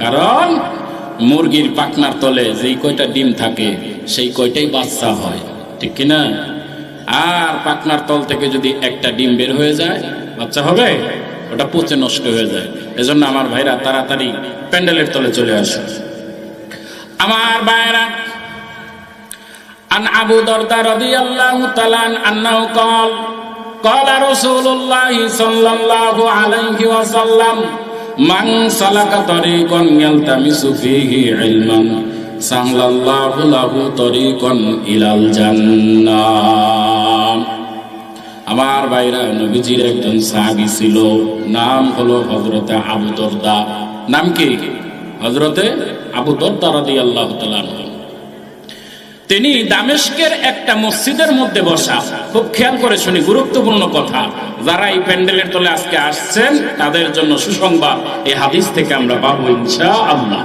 কারণ মুরগির পাকনার তলে যেই কয়টা ডিম থাকে সেই কয়টাই বাচ্চা হয় ঠিক কিনা আর পাকনার তল থেকে যদি একটা ডিম বের হয়ে যায় বাচ্চা হবে ওটা পচে নষ্ট হয়ে যায় এজন্য আমার ভাইরা তাড়াতাড়ি প্যান্ডেলের তলে চলে আসে আমার ভাইরা عن أبو درداء رضي الله تعالى عنه أنه قال قال رسول الله صلى الله عليه وسلم মাং সালাকা তরিকন ইয়ালতামিসু ফিহি ইলমান সাহলাল্লাহু লাহু তরিকন ইলাল জান্নাহ। আমার ভাইরা, নবীজির একজন সাহাবী ছিল, নাম হলো হযরতে আবু দরদা। নাম কি? হজরতে আবু দরদা রাদিয়াল্লাহু তাআলা তিনি দামেস্কের একটা মসজিদের মধ্যে বসা। খুব খেয়াল করে শুনি, গুরুত্বপূর্ণ কথা। যারা এই প্যান্ডেলের তলে আজকে আসছেন, তাদের জন্য সুসংবাদ। এই হাদিস থেকে আমরা পাবো ইনশা আল্লাহ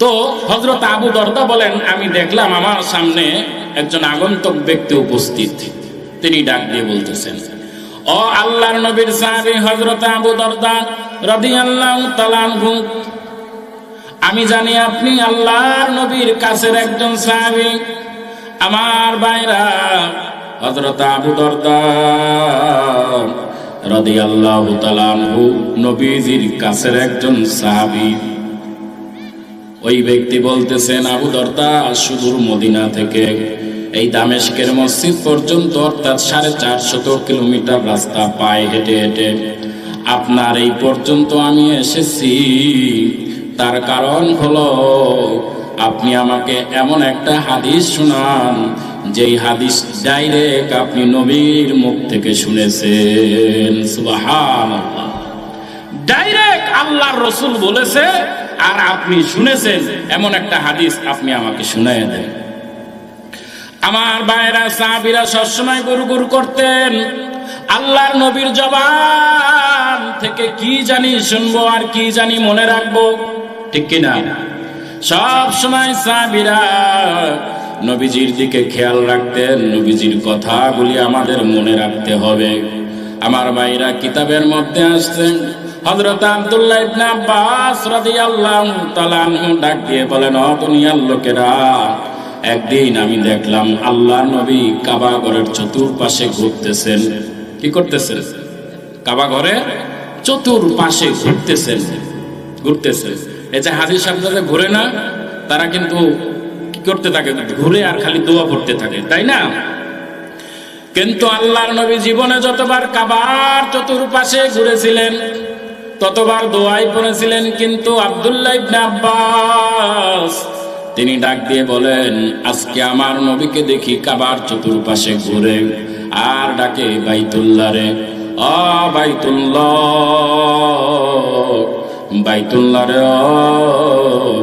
তো হজরত আবু দরদা বলেন, আমি দেখলাম আমার সামনে একজন আগন্তক ব্যক্তি উপস্থিত। তিনি ডাক দিয়ে বলতেছেন, ও আল্লাহর নবীর সাহাবী হজরত আবু দরদা, রাদিয়াল্লাহু তাআলা আমি জানি আপনি আল্লাহর নবীর কাছের একজন সাহাবী। আমার ভাইরা হযরত আবু দরদা রাদিয়াল্লাহু তাআলা আনহু নবীজির কাছের একজন সাহাবী। ওই ব্যক্তি বলতেছেন, আবু দরদা, সুদূর মদিনা থেকে এই দামেশকের মসজিদ পর্যন্ত অর্থাৎ সাড়ে চারশত কিলোমিটার রাস্তা পায়ে হেঁটে হেঁটে আপনার এই পর্যন্ত আমি এসেছি। তার কারণ হলো, আপনি আমাকে এমন একটা হাদিস শোনান, যেই হাদিস ডাইরেক্ট আপনি নবীর মুখ থেকে শুনেছেন। ডাইরেক্ট আল্লাহর রসুল বলেছে, আর আপনি শুনেছেন, এমন একটা হাদিস আপনি আমাকে শুনাই দেন। আমার ভাইরা সাহাবিরা সবসময় গুরু গুরু করতেন, আল্লাহর নবীর জবান থেকে কি জানি শুনব আর কি জানি মনে রাখব। ঠিক কিনা? সব সময় সাবিরা নবীজির দিকে খেয়াল রাখতেন, নবীজির কথাগুলি আমাদের মনে রাখতে হবে। আমার ভাইরা কিতাবের মধ্যে আসছেন, হযরত আব্দুল্লাহ ইবনে আব্বাস রাদিয়াল্লাহু তাআলা ডাক দিয়ে বলেন, ও দুনিয়ার লোকেরা, একদিন আমি দেখলাম আল্লাহ নবী কাবা ঘরের চতুর্পাশে ঘুরতেছেন। কি করতেছেন? কাবা ঘরে চতুর্পাশে ঘুরতেছেন ঘুরতেছেন। যে হাজির সাহেবরা ঘুরে না, তারা কিন্তু করতে থাকে, ঘুরে আর খালি দোয়া পড়তে থাকে, তাই না? কিন্তু আল্লাহর নবী জীবনে যতবার কাবার চতুর্পাশে ঘুরেছিলেন, ততবার দোয়াই পড়েছিলেন, কিন্তু আব্দুল্লাহ ইবনে আব্বাস, তিনি ডাক দিয়ে বলেন, আজকে আমার নবীকে দেখি কাবার চতুর্পাশে ঘুরে, আর ডাকে বাইতুল্লাহ রে। অ বাইতুল্লাহ। বাইতুল্লাহ রে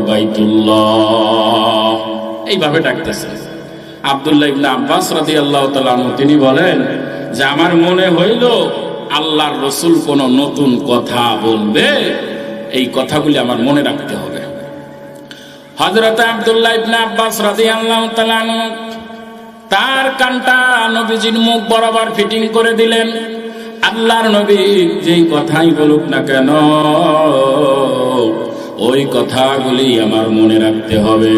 বাইতুল্লাহ। এইভাবে ডাকতেছে। আব্দুল্লাহ ইবনে আব্বাস রাদিয়াল্লাহু তাআলা তিনি বলেন যে, আমার মনে হইল আল্লাহর রসুল কোন নতুন কথা বলবে। এই কথাগুলি আমার মনে রাখতে হবে। হযরত আব্দুল্লাহ ইবনে আব্বাস রাদিয়াল্লাহু তাআলা তার কানটা নবীজির মুখ বরাবর ফিটিং করে দিলেন। আল্লাহর নবী যেই কথাই বলুক না কেন, ওই কথাগুলি আমার মনে রাখতে হবে।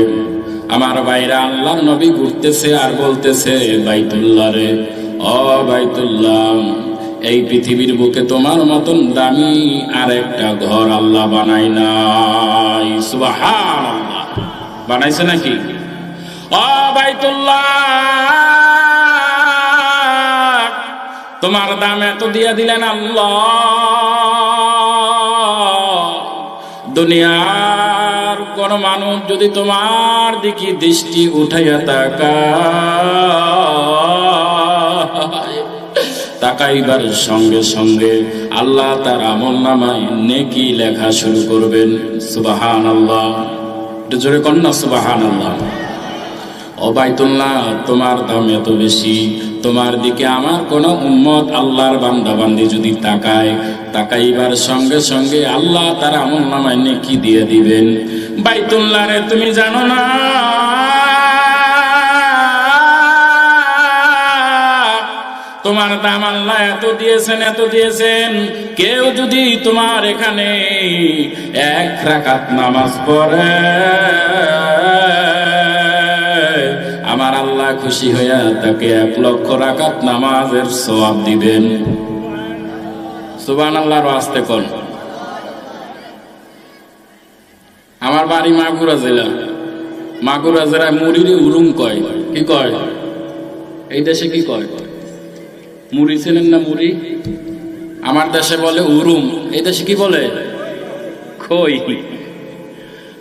আমার বাইরা আল্লাহর নবী ঘুরতেছে আর বলতেছে, বাইতুল্লাহ রে, ও বাইতুল্লাহ, এই পৃথিবীর বুকে তোমার মতন দামি আর একটা ঘর আল্লাহ বানাই নাই। বানাইছে নাকি? অ বাইতুল্লাহ তোমার দাম এত দিয়ে দিলেন আল্লাহ। দুনিয়ার কোন মানুষ যদি তোমার দিকে দৃষ্টি উঠাইয়া তাকায়, তাকাইবার সঙ্গে সঙ্গে আল্লাহ তার আমল নামায় নেকি লেখা শুরু করবেন। সুবাহান আল্লাহ জোরে কন্যা সুবাহান আল্লাহ অবায়তুল্লাহ তোমার দাম এত বেশি। তোমার দিকে আমার কোনো উম্মত আল্লাহর বান্দা বান্দি যদি তাকায়, তাকাইবার সঙ্গে সঙ্গে আল্লাহ তার আমল নামায় নেকি দিয়ে দিবেন। বাইতুল্লাহ রে, তুমি জানো না? তোমার দাম আল্লাহ এত দিয়েছেন এত দিয়েছেন। কেউ যদি তোমার এখানে এক রাকাত নামাজ পড়ে আল্লাহ খুশি হইয়া তাকে এক লক্ষ রাকাত নামাজের সওয়াব দিবেন। সুবান আল্লাহর আসতে কোন? আমার বাড়ি মাগুরা জেলা। মাগুরা জেলায় মুড়িরে উরুম কয়? কি কয়? এই দেশে কি কয়? মুড়ি ছিলেন না মুড়ি? আমার দেশে বলে উরুম। এই দেশে কি বলে? খই।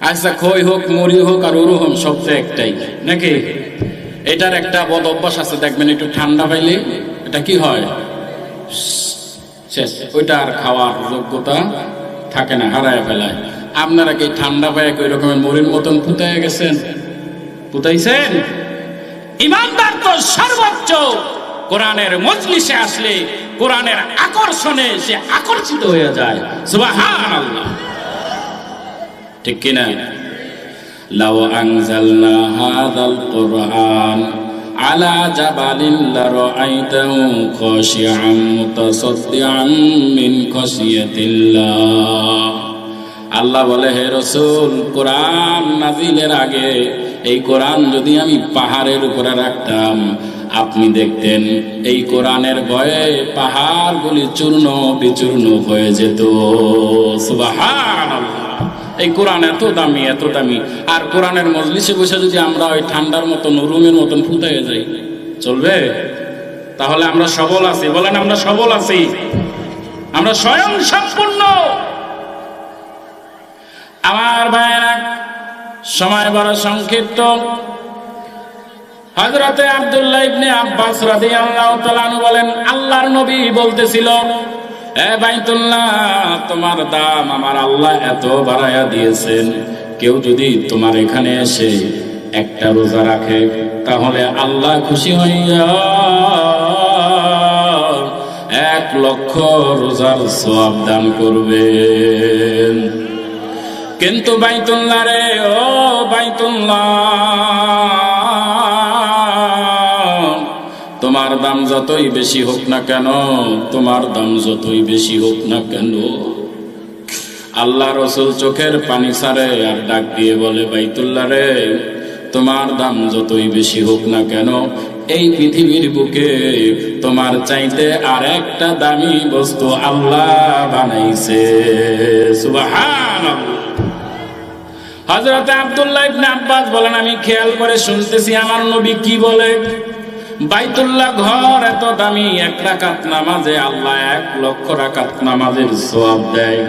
আচ্ছা খই হোক, মুড়ি হোক আর উরু হোক সব তো একটাই। নাকি? এটার একটা বদ অভ্যাস আছে, দেখবেন একটু ঠান্ডা পাইলে, এটা কি হয়? শেষ, ওইটা আর খাওয়ার যোগ্যতা থাকে না, হারায় ফেলায়। আপনারা কি ঠান্ডা পায় ওই রকমের মুড়ির মতন পুতায় গেছেন? পুতাইছেন ইমানদার তো সর্বোচ্চ। কোরআনের মজলিসে আসলে, কোরআনের আকর্ষণে সে আকর্ষিত হয়ে যায়। সুবহানাল্লাহ। ঠিক কিনা? লাউ আনজালনা হাযাল কুরআন আলা জাবালিন লারাআইতাহু খাশিআন মুতাসাদ্দিআন মিন খাশিয়াতিল্লাহ আল্লাহ বলে, হে রসুল, কোরআন নাজিলের আগে এই কোরআন যদি আমি পাহাড়ের উপরে রাখতাম, আপনি দেখতেন এই কোরআনের ভয়ে পাহাড়গুলি চূর্ণ বিচূর্ণ হয়ে যেত। সুবহানাল্লাহ। এই কোরআন এত দামি এত দামি। আর কোরআনের মজলিসে বসে যদি আমরা ওই ঠান্ডার মতন রুমের মতন ফুটাইয়ে যাই, চলবে? তাহলে আমরা সবল আছি। বলেন, আমরা সবল আছি। আমরা স্বয়ং সম্পূর্ণ। আমার ভাইয়েরা, সময় বড় সংক্ষিপ্ত। হজরতে আব্দুল্লাহ ইবনে আব্বাস রাদিয়াল্লাহু তাআলা বলেন, আল্লাহর নবী বলতেছিল এ বাইতুল্লাহ, তোমার দাম আমার আল্লাহ এত বাড়ায়া দিয়েছেন। কেউ যদি তোমার এখানে এসে একটা রোজা রাখে, তাহলে আল্লাহ খুশি হইয়া এক লক্ষ রোজার সওয়াব দান করবেন। কিন্তু বাইতুল্লাহ রে, ও বাইতুল্লাহ তোমার দাম যতই বেশি হোক না কেন, তোমার দাম যতই বেশি হোক না কেন। আল্লাহ রসুল চোখের পানি সারে আর ডাক দিয়ে বলে, বাইতুল্লাহ রে, তোমার দাম যতই বেশি হোক না কেন, এই পৃথিবীর বুকে তোমার চাইতে আর একটা দামি বস্তু আল্লাহ বানাইছে। হযরত আব্দুল্লাহ আব্বাস বলেন, আমি খেয়াল করে শুনতেছি, আমার নবী কি বলে? বাইতুল্লাহ ঘর এত দামি, এক রাকাত নামাজে আল্লাহ এক লক্ষ রাকাত নামাজের সওয়াব দেয়।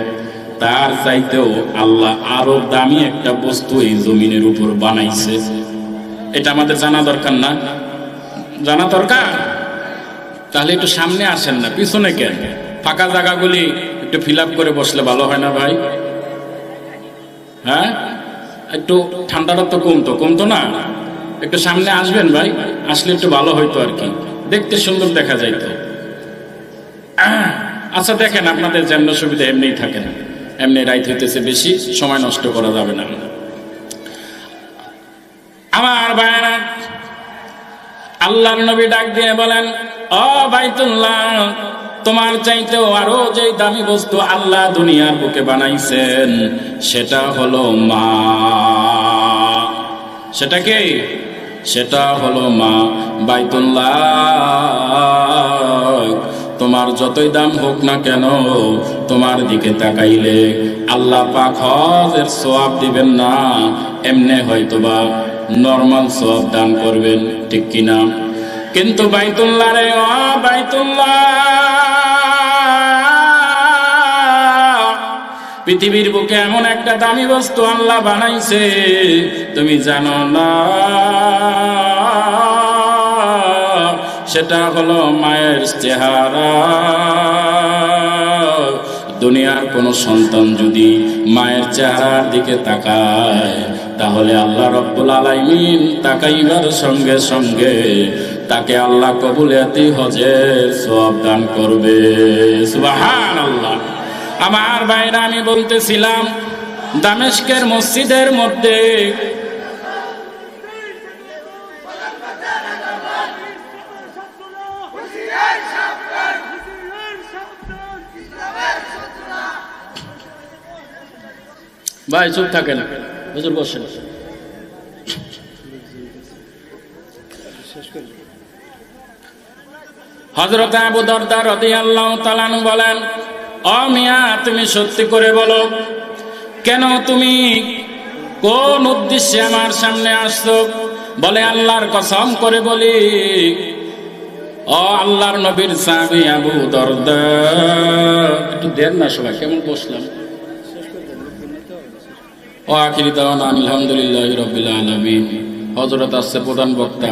তার চাইতেও আল্লাহ আরও দামি একটা বস্তু এই জমিনের উপর বানাইছে। এটা আমাদের জানা দরকার না। জানা দরকার? তাহলে একটু সামনে আসেন না, পিছনে কেন? ফাঁকা জায়গাগুলি একটু ফিল করে বসলে ভালো হয় না ভাই? হ্যাঁ? একটু ঠান্ডাটা তো কমতো কমতো না? একটু সামনে আসবেন ভাই, আসলে একটু ভালো হইতো আর কি। দেখতে সুন্দর দেখা যাইতো। আচ্ছা দেখেন, আপনাদের যেমন সুবিধা এমনিই থাকে না এমনি রাইত হইতেছে বেশি, সময় নষ্ট করা যাবে না। আমার ভাইরা আল্লাহর নবী ডাক দিয়ে বলেন, ও বাইতুল্লাহ, তোমার চাইতেও আরও যে দামি বস্তু আল্লাহ দুনিয়ার বুকে বানাইছেন, সেটা হলো মা সেটা কি সেটা হলো মা বাইতুল্লাহ। তোমার যতই দাম হোক না কেন, তোমার দিকে তাকাইলে আল্লাহ পাক হজের সোয়াব দিবেন না। এমনে হয়তোবা নর্মাল সোয়াব দান করবেন, ঠিক কিনা? কিন্তু বাইতুল্লাহ রে বাইতুল্লাহ! পৃথিবীর বুকে এমন একটা দামি বস্তু আল্লাহ বানাইছে, তুমি জানো না। সেটা হলো মায়ের চেহারা। দুনিয়ার কোনো সন্তান যদি মায়ের চেহারার দিকে তাকায়, তাহলে আল্লাহ রব্বুল আলাইমিন তাকাইবার সঙ্গে সঙ্গে তাকে আল্লাহ কবুলিয়াতি হজের সব দান করবে। সুবাহান আল্লাহ আমার বাইরে আমি বলতেছিলাম দামেশকের মসজিদের মধ্যে ভাই, চুপ থাকে না হুজুর, বসেন। হজরত আবু দরদার রদি আল্লাহ তালানু বলেন ও মিয়া তুমি সত্যি করে বলো, কেন তুমি কোন উদ্দেশ্যে আমার সামনে আসছো? বলে আল্লাহর কসম করে বলি, ও আল্লাহর নবীর স্বামী আবু দরদা। একটু দেন না সবাই, কেমন বসলাম? ও আখিরি দাওয়ান আলহামদুলিল্লাহ রবিল আলমিন। হজরত আসছে প্রধান বক্তা।